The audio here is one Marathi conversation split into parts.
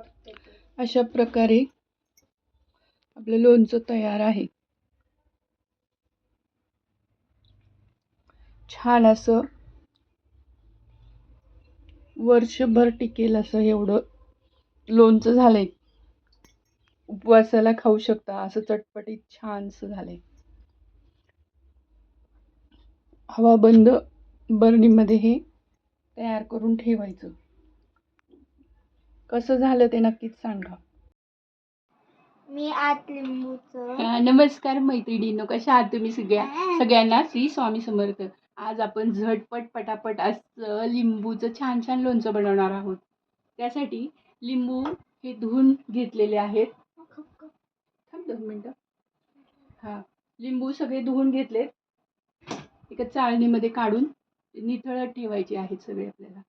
ते. अशा प्रकारे आपलं लोणचं तयार आहे. छान असं वर्षभर टिकेल असं एवढं लोणचं झालंय. उपवासाला खाऊ शकता असं चटपटीत छानसं झालंय. हवा बंद बरणीमध्ये हे तयार करून ठेवायचं. कसं झालं ते नक्कीच सांगा. मी आत लिंबूचं अ, नमस्कार मैत्रिणींनो कशा आहात तुम्ही सगळ्या? सगळ्यांना श्री स्वामी समर्थ. आज आपण झटपट पटापट असं लिंबूचं छान छान लोणचं बनवणार आहोत. त्यासाठी लिंबू हे धुवून घेतलेले आहेत. थांब दोन मिनटं. हां लिंबू सगळे धुवून घेतलेत. एका चाळणीमध्ये काढून ते निथळत ठेवायचे आहेत सगळे आपल्याला.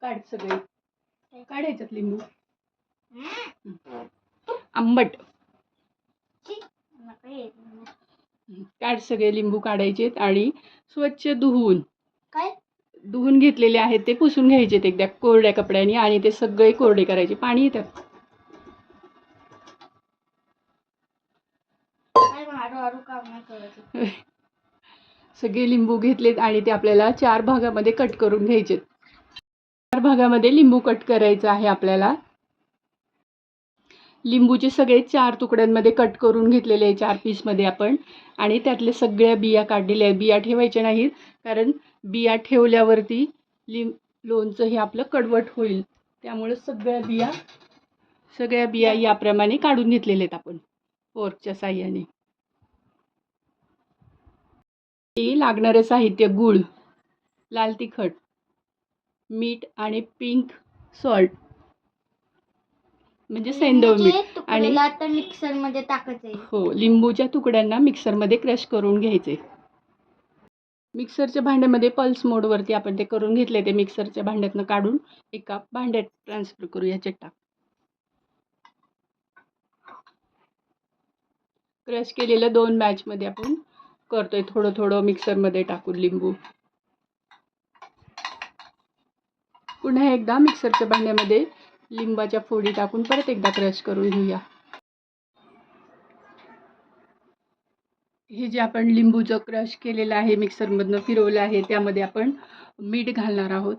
काढ सगळे. काढायच्यात लिंबू. आंबट. काढ सगळे लिंबू काढायचेत आणि स्वच्छ धुवून. काय? धुवून घेतलेले आहेत ते पुसून घ्यायचेत एकदा कोरड्या कपड्याने आणि ते सगळे कोरडे करायचे. पाणी येतं. काय मारू मारू काम नाही करायचं. सगळे लिंबू घेतलेत आणि ते आपल्याला चार भागामध्ये कट करून घ्यायचेत. चार भागामध्ये लिंबू कट करायचं आहे आपल्याला. लिंबूचे सगळे चार तुकड्यांमध्ये कट करून घेतलेले आहे चार पीसमध्ये आपण. आणि त्यातले सगळ्या बिया काढलेल्या आहेत. बिया ठेवायच्या नाहीत कारण बिया ठेवल्यावरती लिंब लोणचं हे आपलं कडवट होईल. त्यामुळे सगळ्या बिया सगळ्या बिया याप्रमाणे काढून घेतलेल्या आहेत आपण फोर्कच्या साह्याने. हे लागणारं साहित्य गूळ लाल तिखट. मीठ आणि पिंक सॉल्ट. म्हणजे सैंधव मीठ तुकडेला आता मिक्सरमध्ये टाकायचे हो लिंबूच्या तुकड्यांना मिक्सरमध्ये क्रश करून घ्यायचे. मिक्सरच्या भांड्यामध्ये पल्स मोडवरती आपण ते करून घेतले ते मिक्सरच्या भांड्यातनं काढून एका भांड्यात ट्रान्सफर करू या चट्टा क्रश केलेलं दोन बॅचमध्ये आपण करतोय थोडं थोडं मिक्सरमध्ये टाकून लिंबू. पुन्हा एकदा मिक्सरच्या भांड्यामध्ये लिंबाच्या फोडी टाकून परत एकदा क्रश करून घेऊया. हे जे आपण लिंबूचं क्रश केलेलं आहे मिक्सरमधनं फिरवलं आहे त्यामध्ये आपण मीठ घालणार आहोत.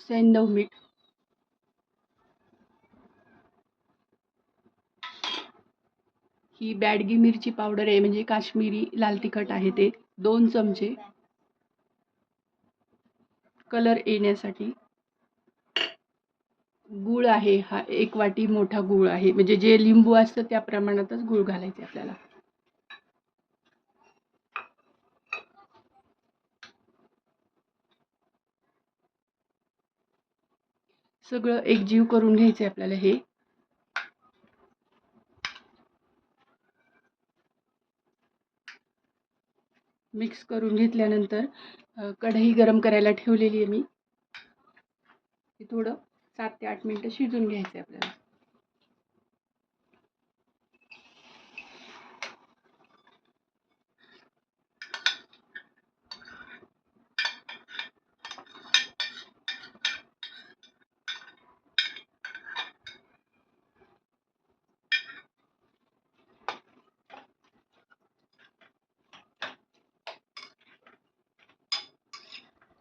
सैंदव मीठ. ही बॅडगी मिरची पावडर आहे म्हणजे काश्मीरी लाल तिखट आहे ते. दोन चमचे कलर येण्यासाठी गूळ आहे. हा एक वाटी मोठा गूळ आहे. म्हणजे जे लिंबू असतं त्या प्रमाणातच गूळ घालायचे आपल्याला. सगळं एकजीव करून घ्यायचं आहे आपल्याला हे. मिक्स करून घेतल्यानंतर कढई गरम करायला ठेवलेली आहे मी. थोडं सात ते आठ मिनटं शिजून घ्यायचं आहे आपल्याला.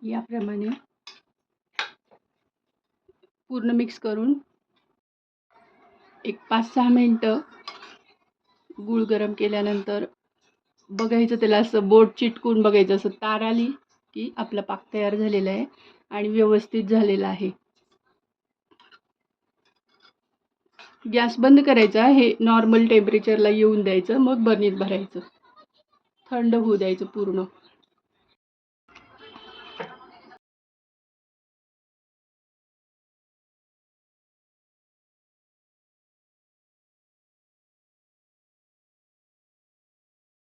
याप्रमाणे पूर्ण मिक्स करून एक पाच सहा मिनटं गूळ गरम केल्यानंतर बघायचं त्याला असं बोट चिटकून बघायचं असं तार आली की आपला पाक तयार झालेला आहे आणि व्यवस्थित झालेला आहे. गॅस बंद करायचा हे नॉर्मल टेम्परेचरला येऊन द्यायचं मग बर्नीत भरायचं. थंड होऊ द्यायचं पूर्ण.